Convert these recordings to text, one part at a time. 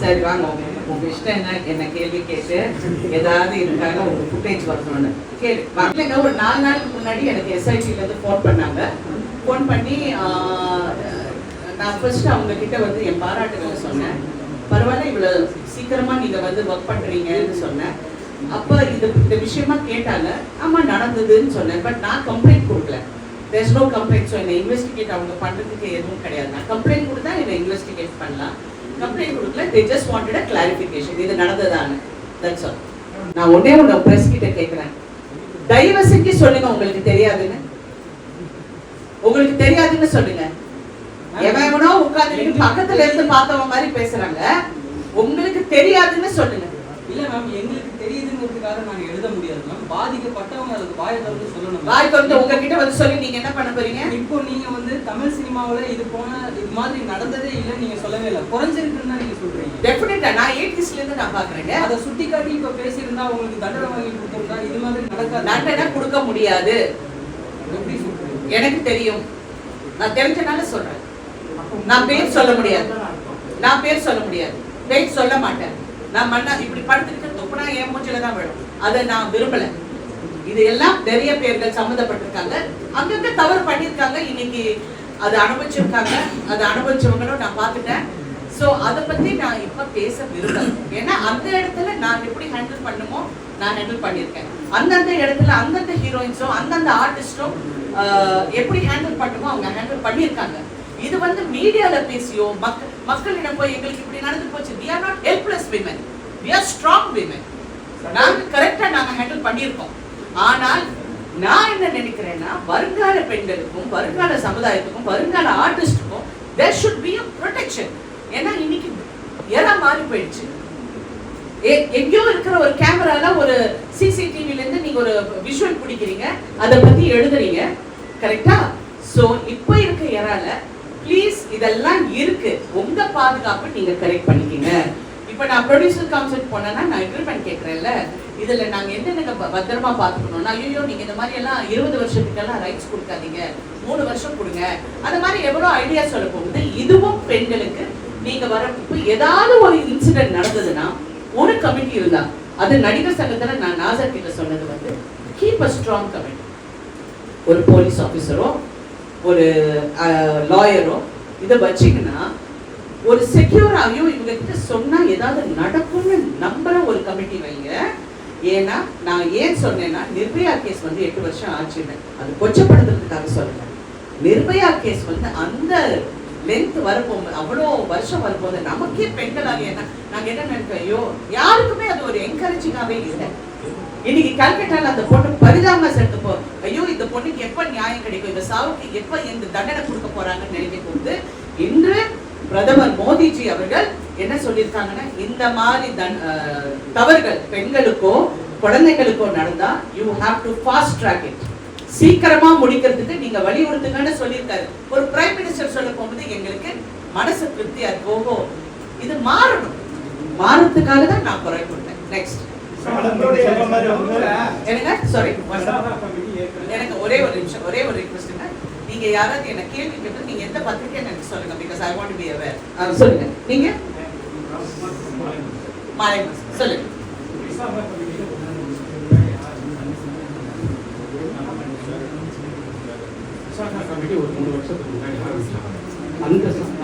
சரி வாங்க உங்க உங்க இஷ்டம் என்ன? என்ன கேள்வி கேட்டு ஏதாவது இருக்காங்க உங்க ஃபுட்டேஜ் வரணும்னு கேள்வி இல்லைங்க ஒரு நாலு நாளுக்கு முன்னாடி எனக்கு எஸ்ஐடில இருந்து ஃபோன் பண்ணாங்க. ஃபோன் பண்ணி ஆஹ், நான் ஃபர்ஸ்ட் அவங்க கிட்ட வந்து என் பாராட்டுகளை சொன்னேன். பரவாயில்ல இவ்வளவு சீக்கிரமா நீங்க வந்து ஒர்க் பண்றீங்கன்னு சொன்னேன். அப்ப இது இந்த விஷயமா கேட்டாங்க. ஆமா நடந்ததுன்னு சொன்னேன். பட் நான் கம்ப்ளைண்ட் கொடுக்கல. there's நோ கம்ப்ளைண்ட் ஸோ என்னை இன்வெஸ்டிகேட் அவங்க பண்ணுறதுக்கு எதுவும் கிடையாது. நான் கம்ப்ளைண்ட் கொடுத்தா என்னை இன்வெஸ்டிகேட் பண்ணலாம். கம்ப்ளைண்ட் கொடுக்கல. They just wanted a clarification இது நடந்ததான்னு. தட்ஸ் ஆல் நான் ஒன்னே ஒன்று ப்ரெஸ் கிட்ட கேட்குறேன் தயவு செஞ்சு சொல்லுங்க உங்களுக்கு தெரியாதுன்னு. உங்களுக்கு தெரியாதுன்னு சொல்லுங்க. எவன் எவனோ உட்காந்து பக்கத்துல இருந்து பார்த்தவன் மாதிரி பேசுறாங்க. உங்களுக்கு தெரியாதுன்னு சொல்லுங்க. இல்ல மேம் எங்களுக்கு தெரியுதுங்கிறதுக்காக நாங்க எழுத முடியாது மேம் பாதிக்கப்பட்டவங்க அதுக்கு வாயை திறந்து சொல்லணும். வாய் கொண்டு உங்ககிட்ட வந்து சொல்லி நீங்க என்ன பண்ண போறீங்க? இப்போ நீங்க வந்து தமிழ் சினிமாவுல இது போன இது மாதிரி நடந்ததே இல்லைன்னு நீங்க சொல்லவே இல்லை. குறைஞ்சிருக்குன்னு தான் நீங்க சொல்றீங்க. டெஃபினட்டா நான் எயிட்டிஸ்ல இருந்து நான் பாக்குறேங்க. அதை சுட்டி காட்டி இப்ப பேசியிருந்தா உங்களுக்கு தண்டனை வாங்கி கொடுத்திருந்தா இது மாதிரி நடக்காது. தண்டனை கொடுக்க முடியாது. எப்படி சொல்றீங்க? எனக்கு தெரியும். நான் தெரிஞ்சனால சொல்றேன். நான் பேர் சொல்ல முடியாது. நான் பேர் சொல்ல முடியாது. பேர் சொல்ல மாட்டேன். நான் மண்ணா இப்படி படுத்துட்டு துப்புனா என் மூச்சில தான் விழும். அதை நான் விரும்பல. இது எல்லாம் நிறைய பேர்கள் சம்மந்தப்பட்டிருக்காங்க. அங்கங்க தவறு பண்ணியிருக்காங்க. இன்னைக்கு அது அனுபவிச்சிருக்காங்க. அது அனுபவிச்சவங்களும் நான் பார்த்துட்டேன். சோ அதை பத்தி நான் இப்ப பேச விரும்பல. ஏன்னா அந்த இடத்துல நான் எப்படி ஹேண்டில் பண்ணுமோ நான் ஹேண்டில் பண்ணியிருக்கேன். அந்தந்த இடத்துல அந்தந்த ஹீரோயின்ஸோ அந்தந்த ஆர்டிஸ்டோ எப்படி ஹேண்டில் பண்ணுமோ அவங்க ஹேண்டில் பண்ணியிருக்காங்க. இது வந்து மீடியால பேசியோ மக்கள் மக்களிடம் போய் எங்களுக்கு இப்படி நடந்து போச்சு. We are not helpless women we are strong women நாங்கள் கரெக்டா நாங்கள் ஹேண்டில் பண்ணியிருக்கோம். ஆனால் நான் என்ன நினைக்கிறேன்னா வருங்கால பெண்களுக்கும் வருங்கால சமுதாயத்துக்கும் வருங்கால ஆர்டிஸ்டுக்கும் there should be a protection ஏன்னா இன்னைக்கு எரா மாறி போயிடுச்சு. எ- எங்கேயோ இருக்கிற ஒரு கேமரால ஒரு சிசிடிவில இருந்து நீங்க ஒரு விஷுவல் பிடிக்கிறீங்க அதை பத்தி எழுதுறீங்க. கரெக்டா சோ இப்போ இருக்க எறால ப்ளீஸ் இதெல்லாம் இருக்கு. உங்க பாதுகாப்பு நீங்க கரெக்ட் பண்ணிக்கங்க. இப்ப நான் ப்ரொடியூசர் கவுன்சில் போனேன்னா நான் அக்ரிமெண்ட் கேட்கறேன்ல இதுல நாங்க என்னென்ன ப- பத்திரமா பாத்துக்கணும்னா ஐயோ நீங்க இந்த மாதிரி எல்லாம் இருபது வருஷத்துக்கெல்லாம் ரைட்ஸ் கொடுக்காதீங்க. மூணு வருஷம் கொடுங்க. அந்த மாதிரி எவ்வளோ ஐடியா சொல்ல போகுது. இதுவும் பெண்களுக்கு நீங்க வர ஏதாவது ஒரு இன்சிடென்ட் நடந்ததுன்னா ஒரு கமிட்டி இருந்தா அது நடிகர் சங்கத்துல நான் நாசர் கிட்ட சொன்னது வந்து கீப் அ ஸ்ட்ராங் கமிட்டி ஒரு போலீஸ் ஆஃபீஸரோ ஒரு லாயரோ இதை வச்சிங்கன்னா ஒரு செக்யூராகியும் இவங்க கிட்ட சொன்னால் ஏதாவது நடக்கும்னு நம்புற ஒரு கமிட்டி வைங்க. ஏன்னா நான் ஏன் சொன்னேன்னா நிர்பயா கேஸ் வந்து எட்டு வருஷம் ஆச்சுன்னு. அது கொச்சப்படுத்துறதுக்காக சொல்றேன். நிர்பயா கேஸ் வந்து அந்த லென்த் வரப்போம் அவ்வளோ வருஷம் வரும்போது நமக்கே பெண்களாக என்ன? நாங்கள் என்ன நினைப்போம்? ஐயோ யாருக்குமே அது ஒரு என்கரேஜிங்காகவே இல்லை. இன்னைக்கு கல்கட்டாவில் அந்த பொண்ணு பரிதாம செத்து போ எப்ப நியாயம் கிடைக்கும்? இந்த சாவுக்கு எப்ப இந்த தண்டனை கொடுக்க போறாங்கன்னு நினைக்கும் போது இன்று பிரதமர் மோடிஜி அவர்கள் என்ன சொல்லியிருக்காங்கன்னா இந்த மாதிரி தவறுகள் பெண்களுக்கோ குழந்தைகளுக்கோ நடந்தா you have to fast track it சீக்கிரமா முடிக்கிறதுக்கு நீங்க வலியுறுத்துங்கன்னு சொல்லியிருக்காரு. ஒரு பிரைம் மினிஸ்டர் சொல்ல போகும்போது எங்களுக்கு மனசு திருப்தியா ஓஹோ இது மாறணும். மாறத்துக்காக தான் நான் குறை கொடுத்தேன். நெக்ஸ்ட் எனக்கு சாரி எனக்கு ஒரே ஒரு நிமிஷம் ஒரே ஒரு ரிக்வெஸ்ட்டுங்க நீங்க யாராவது என்ன கேள்வி கேட்டு நீங்க எந்த பத்திரிக்கைன்னு எனக்கு சொல்லுங்க because I want be aware சொல்லுங்க. நீங்க? மாலை சொல்லுங்க. ஒரு மூணு வருஷத்துக்கு முன்னாடி ஆரம்பிச்சாங்க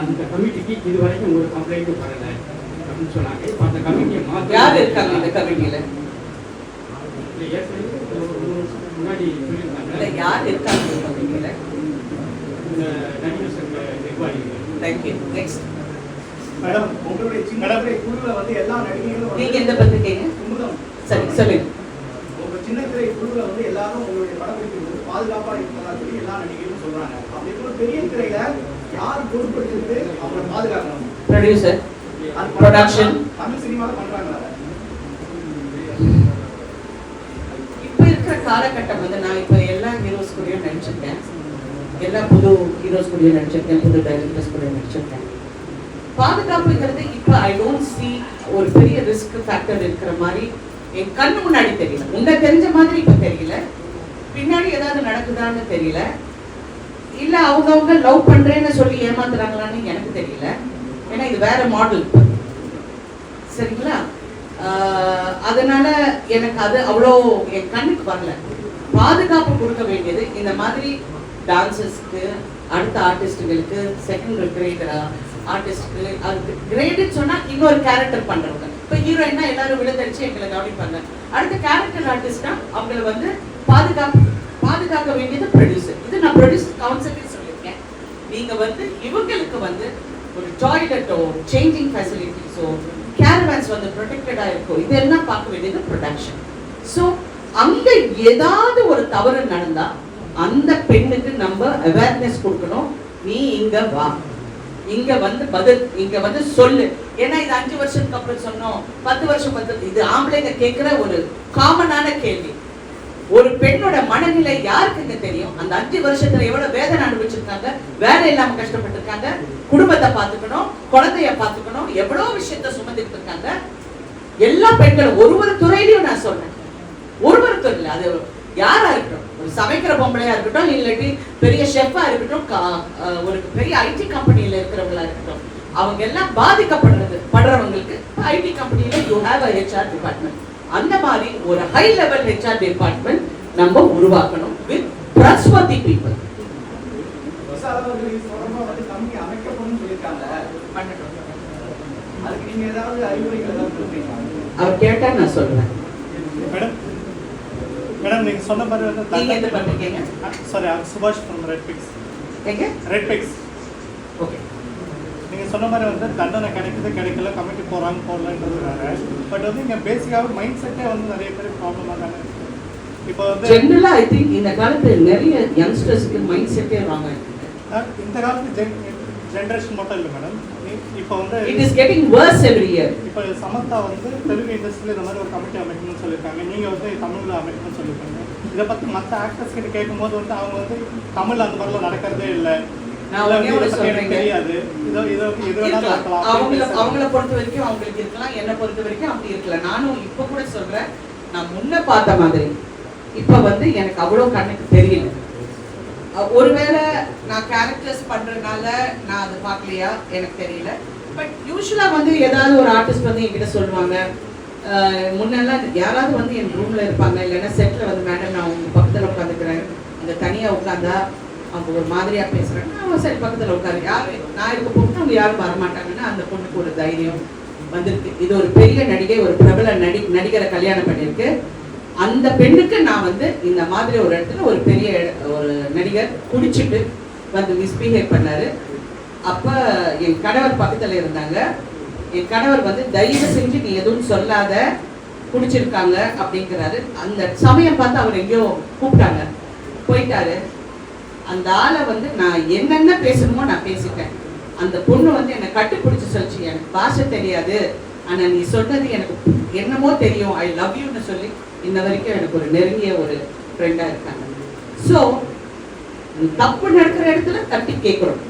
அந்த கமிட்டிக்கு இது வரைக்கும் ஒரு கம்ப்ளைண்ட்டும் வரல அப்படின்னு சொன்னாங்க. இப்போ அந்த கமிட்டியை மாற்றி யார் இருக்காங்க கமிட்டியில ஏற்கனவே முன்னாடி சொல்லியிருந்தாங்க யார் இருக்காங்க நிர்வாகிகள் தேங்க்யூ நெக்ஸ்ட் மேடம் உங்களுடைய சின்ன குழுல வந்து எல்லா நடிகைகளும் நீங்க எந்த பத்திரிக்கைங்க சரி சொல்லுங்க. உங்க சின்ன திரை குழுல வந்து எல்லாரும் உங்களுடைய படப்பிடிப்பு வந்து பாதுகாப்பா இருக்கிறதா சொல்லி எல்லா நடிகைகளும் சொல்றாங்க. அப்படி இருக்கிற பெரிய திரையில யார் பொறுப்பெடுத்து அவங்களை பாதுகாக்கணும்? ப்ரொடியூசர். தமிழ் சினிமால பண்றாங்களா அதை? இப்போ இருக்கிற காலகட்டம் வந்து நான் இப்போ எல்லா ஹீரோஸ் கூடயும் நடிச்சிருக்கேன். எல்லா புது ஹீரோஸ் கூடயும் நடிச்சிருக்கேன் புது டைரக்டர்ஸ் கூடயும் நடிச்சிருக்கேன். பாதுகாப்புங்கிறது இப்போ ஐ டோன்ட் சி ஒரு பெரிய ரிஸ்க் ஃபேக்டர் இருக்கிற மாதிரி என் கண்ணு முன்னாடி தெரியல. உங்க தெரிஞ்ச மாதிரி இப்போ தெரியல. பின்னாடி ஏதாவது நடக்குதான்னு தெரியல. இல்ல அவங்கவுங்க லவ் பண்றேன்னு சொல்லி ஏமாத்துறாங்களான்னு எனக்கு தெரியல. ஏன்னா இது வேற மாடல் சரிங்களா? அதனால எனக்கு அது அவ்வளோ என் கண்ணுக்கு வரல. பாதுகாப்பு கொடுக்க வேண்டியது இந்த மாதிரி டான்சர்ஸ்க்கு அடுத்த ஆர்டிஸ்ட்டுகளுக்கு செகண்ட் கிரேடரா ஆர்டிஸ்ட்க்கு அதுக்கு கிரேடுன்னு சொன்னா இன்னொரு கேரக்டர் பண்றவங்க இப்போ ஹீரோயினா எல்லாரும் விழுந்தடிச்சு எங்களை கவனிப்பாங்க. அடுத்த கேரக்டர் ஆர்டிஸ்ட்னா அவங்கள வந்து பாதுகாப்பு பாதுகாக்க வேண்டியது ப்ரொடியூசர் இது நான் ப்ரொடியூசர் கவுன்சிலே சொல்லியிருக்கேன். நீங்க வந்து இவங்களுக்கு வந்து ஒரு டாய்லெட்டோ சேஞ்சிங் ஃபெசிலிட்டிஸோ கேரவேன்ஸ் வந்து ப்ரொடெக்டடா இருக்கோ இதெல்லாம் பார்க்க வேண்டியது ப்ரொடக்ஷன் ஸோ அங்க ஏதாவது ஒரு தவறு நடந்தா அந்த பெண்ணுக்கு நம்ம அவேர்னஸ் கொடுக்கணும். நீ இங்க வா. இங்க வந்து பதில் இங்க வந்து சொல்லு. ஏன்னா இது அஞ்சு வருஷத்துக்கு அப்புறம் சொன்னோம். பத்து வருஷம் பத்து இது ஆம்பளைங்க கேட்கிற ஒரு காமனான கேள்வி. ஒரு பெண்ணோட மனநிலை யாருக்குங்க தெரியும்? அந்த அஞ்சு வருஷத்துல எவ்வளவு வேதனை அனுபவிச்சிருக்காங்க? வேலை இல்லாம கஷ்டப்பட்டிருக்காங்க? குடும்பத்தை பார்த்துக்கணும் குழந்தைய பாத்துக்கணும் எவ்வளவு விஷயத்த சுமந்துட்டு இருக்காங்க எல்லா பெண்களும் ஒரு ஒரு துறையிலையும் நான் சொன்னேன் ஒரு ஒரு துறையில அது யாரா இருக்கட்டும் ஒரு சமைக்கிற பொம்பளையா இருக்கட்டும் இல்லாட்டி பெரிய ஷெஃபா இருக்கட்டும் ஒரு பெரிய ஐடி கம்பெனில இருக்கிறவங்களா இருக்கட்டும். அவங்க எல்லாம் பாதிக்கப்படுறது படுறவங்களுக்கு ஐடி கம்பெனில you have a HR department அந்த மாதிரி ஒரு ஹை லெவல் ஹெச்ஆர் டிபார்ட்மெண்ட் நம்ம உருவாக்கணும் வித் ட்ரஸ்ட்வர்தி பீப்புள் அவர் கேட்டா நான் சொல்றேன். மேடம் மேடம் நீங்க சொன்ன மாதிரி வந்து நீங்க எந்த பண்றீங்க? சாரி சுபாஷ் ஃப்ரம் ரெட் பிக்ஸ் எங்க? Red Pix okay. நீங்க சொன்ன மாதிரி வந்து தண்டனை கிடைக்குது கிடைக்கல கமிட்டி போறாங்க போடலன்றது வேற பட் வந்து இங்க பேசிக்காக மைண்ட் செட்டே வந்து நிறைய பேர் ப்ராப்ளமாக தானே இப்போ வந்து ஜென்ரலா ஐ திங்க் இந்த காலத்துல நிறைய யங்ஸ்டர்ஸ்க்கு மைண்ட் செட்டே அஹ், இந்த காலத்து ஜென் ஜென்ரேஷன் மட்டும் இல்லை மேடம். இப்போ வந்து it is getting worse every year இப்போ சமந்தா வந்து தெலுங்கு இண்டஸ்ட்ரியில் இந்த மாதிரி ஒரு கமிட்டி அமைக்கணும்னு சொல்லியிருக்காங்க. நீங்கள் வந்து தமிழில் அமைக்கணும்னு சொல்லியிருக்காங்க. இதை பற்றி மற்ற ஆக்டர்ஸ் கிட்ட கேட்கும்போது வந்து அவங்க வந்து தமிழ்ல அந்த மாதிரிலாம் நடக்கிறதே இல்லை. பத்தி அவங்கள பொறுத்த வரைக்கும் அவங்களுக்கு இருக்கலாம். என்னை பொறுத்த வரைக்கும் அப்படி இருக்கலாம் நானும் இப்ப கூட சொல்றேன். நான் முன்ன பார்த்த மாதிரி. இப்ப வந்து எனக்கு அவ்வளவு கண்ணுக்கு தெரியல. ஒருவேளை நான் கேரக்டர்ஸ் பண்றதுனால நான் அதை பார்க்கலையா? எனக்கு தெரியல. பட் யூஸ்வலாக வந்து ஏதாவது ஒரு ஆர்டிஸ்ட் வந்து என்கிட்ட சொல்லுவாங்க. முன்னெல்லாம் யாராவது வந்து என் ரூம்ல இருப்பாங்க. இல்லைன்னா செட்டில் வந்து மேடம் நான் உங்க பக்கத்தில் உட்காந்துக்கிறேன். அந்த தனியாக உட்காந்தா அவங்க ஒரு மாதிரியா பேசுறாங்க. நான் சரி பக்கத்தில் உட்காரு யார் நான் இருக்க போட்டு அவங்க யாரும் வரமாட்டாங்கன்னா அந்த பொண்ணுக்கு ஒரு தைரியம் வந்திருக்கு. இது ஒரு பெரிய நடிகை ஒரு பிரபல நடி நடிகரை கல்யாணம் பண்ணியிருக்கு. அந்த பெண்ணுக்கு நான் வந்து இந்த மாதிரி ஒரு இடத்துல ஒரு பெரிய ஒரு நடிகர் குடிச்சிட்டு வந்து மிஸ்பிஹேவ் பண்ணாரு. அப்போ என் கணவர் பக்கத்தில் இருந்தாங்க. என் கணவர் வந்து தயவு செஞ்சு நீ எதுவும் சொல்லாத. குடிச்சிருக்காங்க அப்படிங்கிறாரு. அந்த சமயம் பார்த்து அவர் எங்கேயோ கூப்பிட்டாங்க. போயிட்டாரு. அந்த ஆளை வந்து நான் என்னென்ன பேசணுமோ நான் பேசிட்டேன் அந்த பொண்ணு வந்து என்னை கட்டுப்பிடிச்சு சொல்லிச்சு. எனக்கு பாஷை தெரியாது. ஆனால் நீ சொன்னது எனக்கு என்னமோ தெரியும். ஐ லவ் யூன்னு சொல்லி இன்ன வரைக்கும் எனக்கு ஒரு நெருங்கிய ஒரு ஃப்ரெண்டாக இருக்காங்க. ஸோ தப்பு நடக்கிற இடத்துல தட்டி கேட்குறோம்.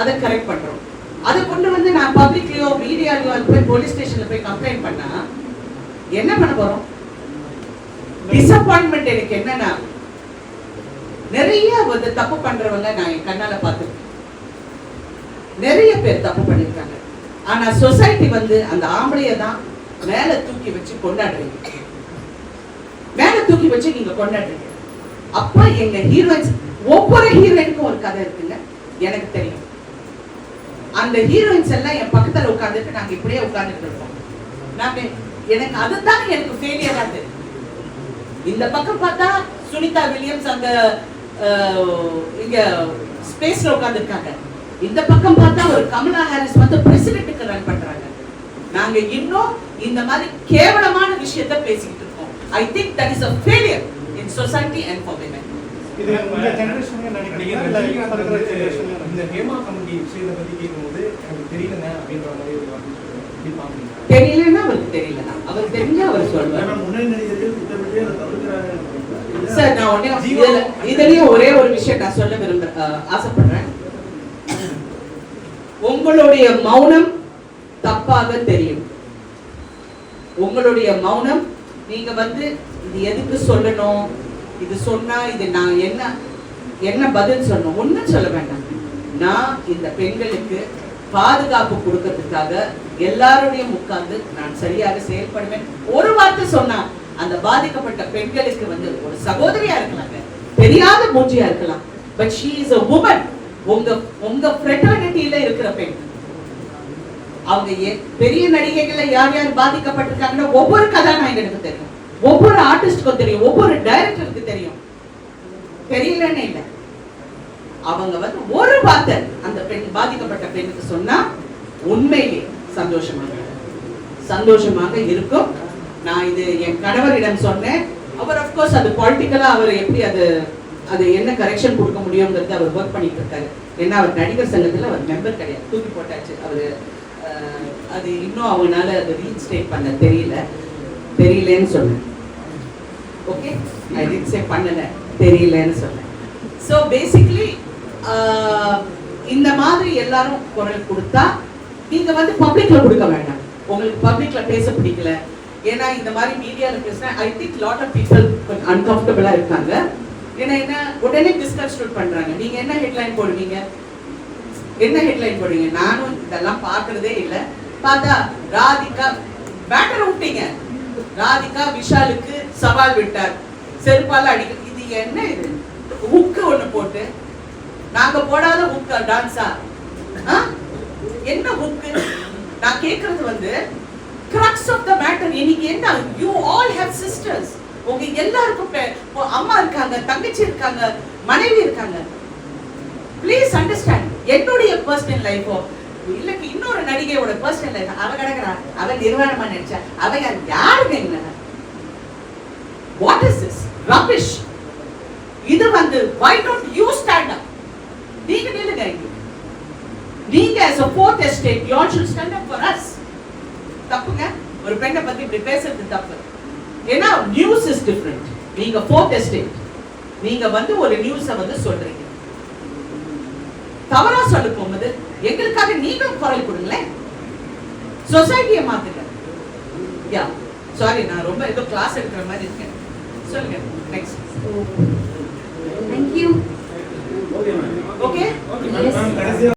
அதை கரெக்ட் பண்றோம். அதை கொண்டு வந்து நான் பப்ளிக்லயோ மீடியாலையோ அது போய் போலீஸ் ஸ்டேஷன்ல போய் கம்ப்ளைண்ட் பண்ணா என்ன பண்ண போகிறோம் டிசப்பாயின்மெண்ட் எனக்கு என்னன்னா நிறைய வந்து தப்பு பண்றவங்க நான் என் கண்ணால பார்த்துருக்கேன். நிறைய பேர் தப்பு பண்ணிருக்காங்க. ஆனா சொசைட்டி வந்து அந்த ஆம்பளைய தான் மேல தூக்கி வச்சு கொண்டாடுறீங்க. மேல தூக்கி வச்சு நீங்க கொண்டாடுறீங்க. அப்ப எங்க ஹீரோயின்ஸ் ஒவ்வொரு ஹீரோயினுக்கும் ஒரு கதை இருக்குங்க எனக்கு தெரியும். அந்த ஹீரோயின்ஸ் எல்லாம் என் பக்கத்துல உட்கார்ந்துட்டு நாங்க இப்படியே உட்கார்ந்துட்டு இருக்கோம் நாங்க எனக்கு அதுதான் எனக்கு ஃபெயிலியரா தெரியும். இந்த பக்கம் பார்த்தா சுனிதா வில்லியம்ஸ் அங்க இங்க ஸ்பேஸ்ல உட்கார்ந்துருக்காங்க. இந்த பக்கம் பார்த்தா ஒரு கமலா ஹாரிஸ் வந்து பிரசிடென்ட்டுக்கு ரன் பண்றாங்க. நாங்க இன்னும் இந்த மாதிரி கேவலமான விஷயத்த பேசிக்கிட்டு இருக்கோம். I think that is a failure in society and for women இது இந்த ஜென்ரேஷனே நினைக்கிறீங்க இல்லை இப்போ இருக்கிற ஜென்ரேஷன்ல இந்த ஹேமா கமிட்டி விஷயத்தை பத்தி கேட்கும்போது எனக்கு தெரியலங்க அப்படின்ற மாதிரி ஒரு வார்த்தை தெரியலன்னா அவருக்கு தெரியலனா அவர் தெரிஞ்சா அவர் சொல்வார். சார் நான் உடனே இதுல இதுலயும் ஒரே ஒரு விஷயம் நான் சொல்ல விரும்ப ஆசைப்படுறேன். உங்களுடைய மௌனம் தப்பாக தெரியும். உங்களுடைய மௌனம் நீங்க வந்து இது எதுக்கு சொல்லணும்? இது சொன்னா இது நான் என்ன என்ன பதில் சொல்லணும்? ஒண்ணும் சொல்ல வேண்டாம். நான் இந்த பெண்களுக்கு பாதுகாப்பு கொடுக்கறதுக்காக எல்லாருடைய உட்கார்ந்து நான் சரியாக செயல்படுவேன். ஒரு வார்த்தை சொன்னா அந்த பாதிக்கப்பட்ட பெண்களுக்கு வந்து ஒரு சகோதரியா இருக்கலாங்க. தெரியாத மூஞ்சியா இருக்கலாம். But she is a woman உங்க உங்க ஃப்ரெட்டர்னிட்டியில இருக்கிற பெண். அவங்க பெரிய நடிகைகள்ல யார் யார் பாதிக்கப்பட்டிருக்காங்கன்னா ஒவ்வொரு கதாநாயகனுக்கு தெரியும். ஒவ்வொரு ஆர்டிஸ்டுக்கும் தெரியும் ஒவ்வொரு டைரக்டருக்கு தெரியும். தெரியலன்னு இல்லை. அவங்க வந்து ஒரு வார்த்தை அந்த பெண் பாதிக்கப்பட்ட பெண்ணுக்கு சொன்னா உண்மையிலே சந்தோஷமாக சந்தோஷமாக இருக்கும். நான் இது என் கணவரிடம் சொன்னேன். அவர் அஃப்கோர்ஸ் அது பொலிட்டிக்கலா அவர் எப்படி அது அது என்ன கரெக்ஷன் கொடுக்க முடியுங்கிறது அவர் ஒர்க் பண்ணிட்டு இருக்காரு. ஏன்னா அவர் நடிகர் சங்கத்துல அவர் மெம்பர் கிடையாது. தூக்கி போட்டாச்சு. அவர் அது இன்னும் அவங்களால அது ரீஸ்டேட் பண்ண தெரியல. தெரியலன்னு சொன்னேன். ஓகே ஐ டிட் சே பண்ணல. தெரியலன்னு சொன்னேன். ஸோ பேசிக்லி இந்த மாதிரி எல்லாரும் குரல் கொடுத்தா நீங்க வந்து பப்ளிக்ல கொடுக்க வேண்டாம். உங்களுக்கு பப்ளிக்ல பேச பிடிக்கல. ஏன்னா இந்த மாதிரி மீடியால பேசினா I think lot of people கொஞ்சம் அன்கம்ஃபர்டபுளா இருக்காங்க. ஏன்னா என்ன உடனே டிஸ்கன்ஸ்ட்ரூட் பண்றாங்க. நீங்க என்ன ஹெட்லைன் போடுவீங்க? என்ன ஹெட்லைன் போடுவீங்க? நானும் இதெல்லாம் பார்க்கறதே இல்லை. பார்த்தா ராதிகா பேட்டர் விட்டீங்க ராதிகா விஷாலுக்கு சவால் விட்டார். செருப்பால அடிக்க இது என்ன இது? ஹுக்கு ஒண்ணு போட்டு. நாங்க போடாத ஹுக்கா டான்ஸா என்ன ஹுக்கு நான் கேக்குறது வந்து கிரக்ஸ் ஆஃப் த மேட்டர் இன்னைக்கு என்ன? யூ ஆல் ஹேவ் சிஸ்டர்ஸ் உங்க எல்லாருக்கும் அம்மா இருக்காங்க தங்கச்சி இருக்காங்க மனைவி இருக்காங்க. ப்ளீஸ் அண்டர்ஸ்டாண்ட் என்னுடைய பர்சனல் லைஃபோ இல்ல இன்னொரு நடிகையோட பர்சனல் லைஃப் அவ கிடக்குறா. அவ நிர்வாணமா நினைச்சா அவ யார் யாருங்க இல்ல வாட் இஸ் திஸ் ரபிஷ் இது வந்து why don't you stand up நீங்க நில்லுங்க இங்க. நீங்க as a fourth estate you all should stand up for us. தப்புங்க. ஒரு பெண்ணை பத்தி இப்படி பேசுறது தப்பு. ஏன்னா நியூஸ் இஸ் டிஃப்ரெண்ட் நீங்க ஃபோர்த் எஸ்டேட் நீங்க வந்து ஒரு நியூஸை வந்து சொல்றீங்க. தவறா சொல்ல போகும்போது எங்களுக்காக நீங்களும் குரல் கொடுங்களேன். சொசைட்டியை மாத்துங்க. யா சாரி நான் ரொம்ப ஏதோ கிளாஸ் எடுக்கிற மாதிரி இருக்கேன். சொல்லுங்க நெக்ஸ்ட் Thank you. ஓகே கடைசியா